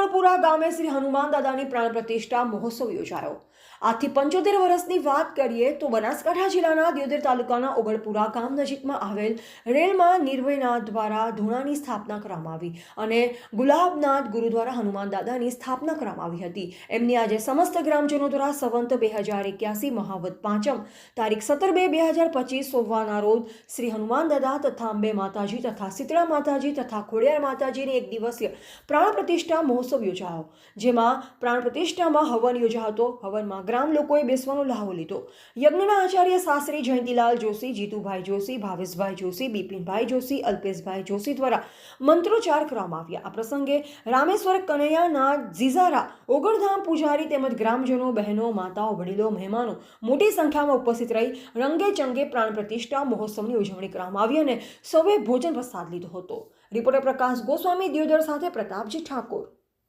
ઓગળપુરા ગામે શ્રી હનુમાન દાદાની પ્રાણ પ્રતિષ્ઠા મહોત્સવ યોજાયો. આજથી પંચોતેર વર્ષની વાત કરીએ તો બનાસકાંઠા જિલ્લાના દિયોદર તાલુકાના ઓગળપુરા ગામ નજીકમાં આવેલ રેલમાં નિર્ભયનાથ દ્વારા ધૂણાની સ્થાપના કરવામાં આવી અને ગુલાબનાથ ગુરુ દ્વારા હનુમાન દાદાની સ્થાપના કરવામાં આવી હતી. એમની આજે સમસ્ત ગ્રામજનો દ્વારા સંવંત બે હજાર એક્યાસી મહાવત પાંચમ તારીખ સત્તર બે બે હજાર પચીસ સોમવારના રોજ શ્રી હનુમાન દાદા તથા અંબે માતાજી તથા શીતળા માતાજી તથા ખોડિયાર માતાજીની એક દિવસીય પ્રાણ પ્રતિષ્ઠા મહોત્સવ યોજાયો. જેમાં પ્રાણ પ્રતિષ્ઠામાં હવન યોજાતો, હવનમાં ગ્રામ લોકોએ બેસવાનો લહાવો લીધો. યજ્ઞના આચાર્ય શાસ્ત્રી જયંતિલાલ જોશી, જીતુભાઈ જોશી, ભાવેશભાઈ જોશી, બિપિનભાઈ જોશી, અલ્પેશભાઈ જોશી દ્વારા મંત્રોચ્ચાર કરવામાં આવ્યા. આ પ્રસંગે રામેશ્વર કનૈયાના જીઝારા, ઓગણધામ પૂજારી તેમજ ગ્રામજનો, બહેનો, માતાઓ, વડીલો, મહેમાનો મોટી સંખ્યામાં ઉપસ્થિત રહી રંગે ચંગે પ્રાણ પ્રતિષ્ઠા મહોત્સવની ઉજવણી કરવામાં આવી અને સૌએ ભોજન પ્રસાદ લીધો હતો. રિપોર્ટર પ્રકાશ ગોસ્વામી, દિયોદર સાથે પ્રતાપજી ઠાકોર.